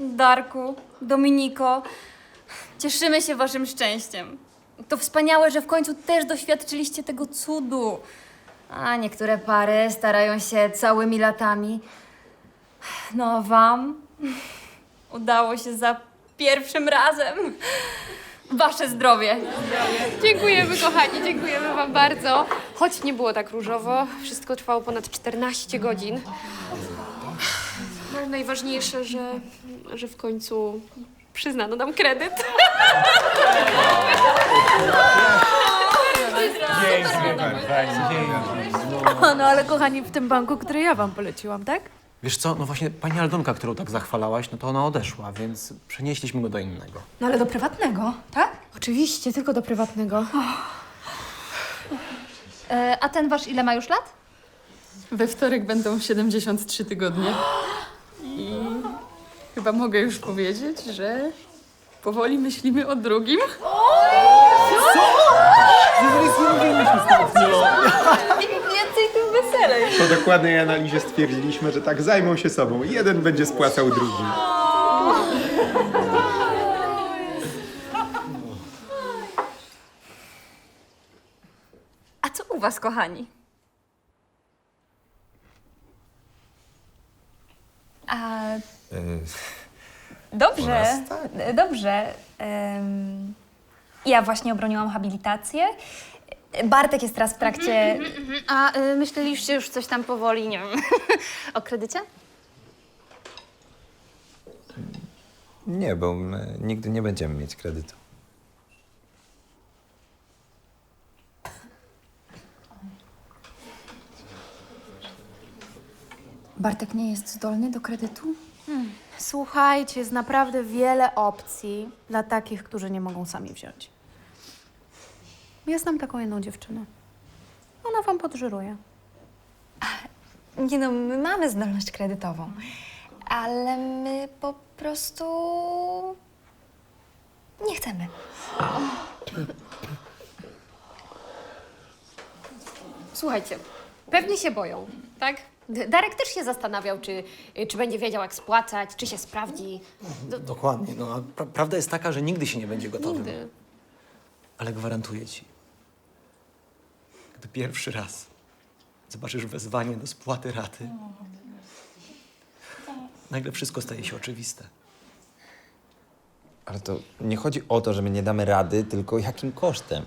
Darku, Dominiko, cieszymy się waszym szczęściem. To wspaniałe, że w końcu też doświadczyliście tego cudu. A niektóre pary starają się całymi latami. No a wam udało się za pierwszym razem. Wasze zdrowie. Dziękujemy, kochani, dziękujemy Wam bardzo. Choć nie było tak różowo, wszystko trwało ponad 14 godzin. No, najważniejsze, że, że w końcu przyznano nam kredyt. O, no ale kochani, w tym banku, który ja wam poleciłam, tak? Wiesz co, no właśnie pani Aldonka, którą tak zachwalałaś, no to ona odeszła, więc przenieśliśmy go do innego. No ale do prywatnego, tak? Oczywiście, tylko do prywatnego. E, a ten wasz ile ma już lat? We wtorek będą 73 tygodnie. I chyba mogę już powiedzieć, że powoli myślimy o drugim. Po dokładnej analizie stwierdziliśmy, że tak zajmą się sobą. Jeden będzie spłacał drugi. A co u was, kochani? A... Dobrze, dobrze. Em, ja właśnie obroniłam habilitację. Bartek jest teraz w trakcie... A y, myśleliście już coś tam powoli, nie wiem, o kredycie? Nie, bo my nigdy nie będziemy mieć kredytu. Bartek nie jest zdolny do kredytu? Słuchajcie, jest naprawdę wiele opcji dla takich, którzy nie mogą sami wziąć. Ja znam taką jedną dziewczynę. Ona wam podżyruje. Nie no, my mamy zdolność kredytową, ale my po prostu nie chcemy. Słuchajcie, pewnie się boją, tak? D- Darek też się zastanawiał, czy, czy będzie wiedział, jak spłacać, czy się sprawdzi. Dokładnie, no a pra prawda jest taka, że nigdy się nie będzie gotowym. Nigdy. Ale gwarantuję ci, gdy pierwszy raz zobaczysz wezwanie do spłaty raty, nagle wszystko staje się oczywiste. Ale to nie chodzi o to, że my nie damy rady, tylko jakim kosztem.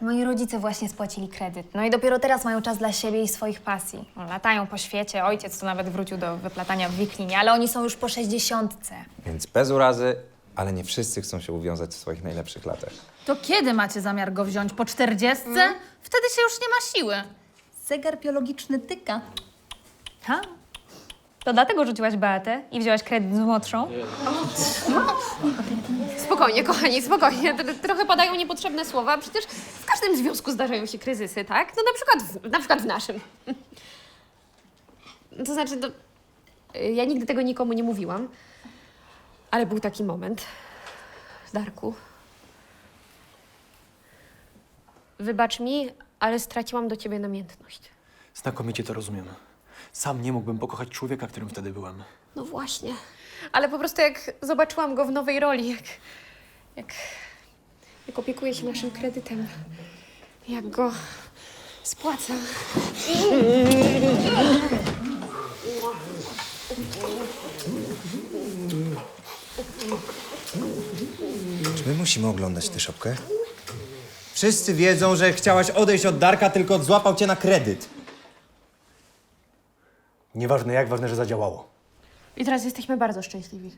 Moi rodzice właśnie spłacili kredyt. No i dopiero teraz mają czas dla siebie i swoich pasji. No, latają po świecie, ojciec to nawet wrócił do wyplatania w wiklinie, ale oni są już po sześćdziesiątce. Więc bez urazy, ale nie wszyscy chcą się uwiązać w swoich najlepszych latach. To kiedy macie zamiar go wziąć? Po czterdziestce? Wtedy się już nie ma siły. Zegar biologiczny tyka. Ha? To dlatego rzuciłaś Beatę i wzięłaś kredyt z młodszą? Spokojnie, kochani, spokojnie. Tr- Trochę padają niepotrzebne słowa. Przecież każdym związku zdarzają się kryzysy, tak? No na przykład w, na przykład w naszym. To znaczy, no, y, ja nigdy tego nikomu nie mówiłam, ale był taki moment. Darku. Wybacz mi, ale straciłam do ciebie namiętność. Znakomicie to rozumiem. Sam nie mógłbym pokochać człowieka, którym wtedy byłem. No właśnie. Ale po prostu jak zobaczyłam go w nowej roli, jak, jak, jak opiekuje się naszym kredytem, jak go spłaca. Czy my musimy oglądać tę szopkę? Wszyscy wiedzą, że chciałaś odejść od Darka, tylko złapał cię na kredyt. Nieważne jak, ważne, że zadziałało. I teraz jesteśmy bardzo szczęśliwi.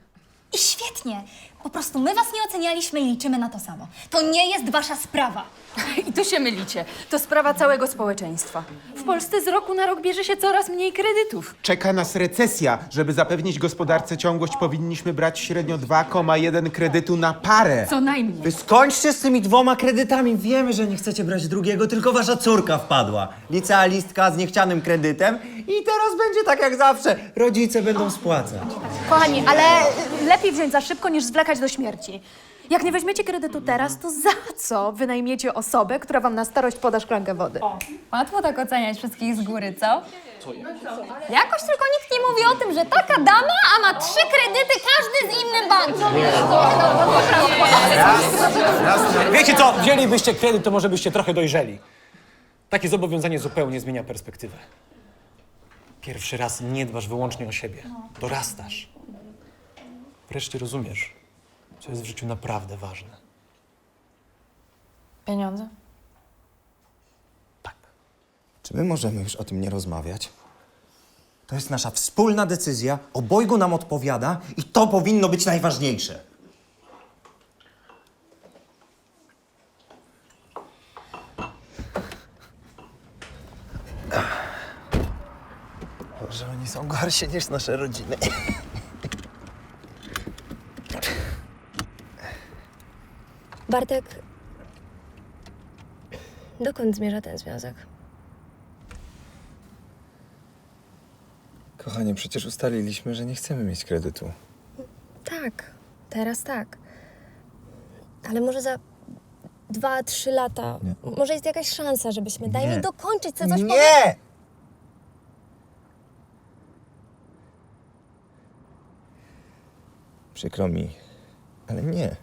I świetnie! Po prostu my was nie ocenialiśmy i liczymy na to samo. To nie jest wasza sprawa. I tu się mylicie. To sprawa całego społeczeństwa. W Polsce z roku na rok bierze się coraz mniej kredytów. Czeka nas recesja. Żeby zapewnić gospodarce ciągłość, powinniśmy brać średnio 2,1 kredytu na parę. Co najmniej. Wy skończcie z tymi dwoma kredytami. Wiemy, że nie chcecie brać drugiego, tylko wasza córka wpadła. Licealistka z niechcianym kredytem i teraz będzie tak jak zawsze. Rodzice będą spłacać. Kochani, ale lepiej wziąć za szybko niż zwlekać do śmierci. Jak nie weźmiecie kredytu teraz, to za co wynajmiecie osobę, która wam na starość poda szklankę wody? Łatwo tak oceniać wszystkich z góry, co? Jakoś tylko nikt nie mówi o tym, że taka dama, a ma trzy kredyty, każdy z innym bankiem. Wiecie co? Wzięlibyście kredyt, to może byście trochę dojrzeli. Takie zobowiązanie zupełnie zmienia perspektywę. Pierwszy raz nie dbasz wyłącznie o siebie. Dorastasz. Wreszcie rozumiesz, co jest w życiu naprawdę ważne. Pieniądze? Tak. Czy my możemy już o tym nie rozmawiać? To jest nasza wspólna decyzja, obojgu nam odpowiada i to powinno być najważniejsze. Boże, oni są gorsi niż nasze rodziny. Bartek, dokąd zmierza ten związek? Kochanie, przecież ustaliliśmy, że nie chcemy mieć kredytu. Tak, teraz tak. Ale może za dwa, trzy lata, może jest jakaś szansa, żebyśmy... Daj Nie. mi dokończyć, chcę coś powiedzieć. Nie! Przykro mi, ale nie.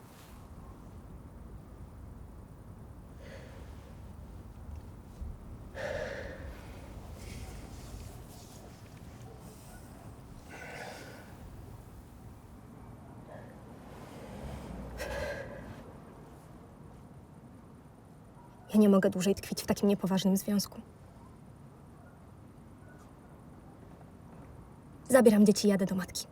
Ja nie mogę dłużej tkwić w takim niepoważnym związku. Zabieram dzieci i jadę do matki.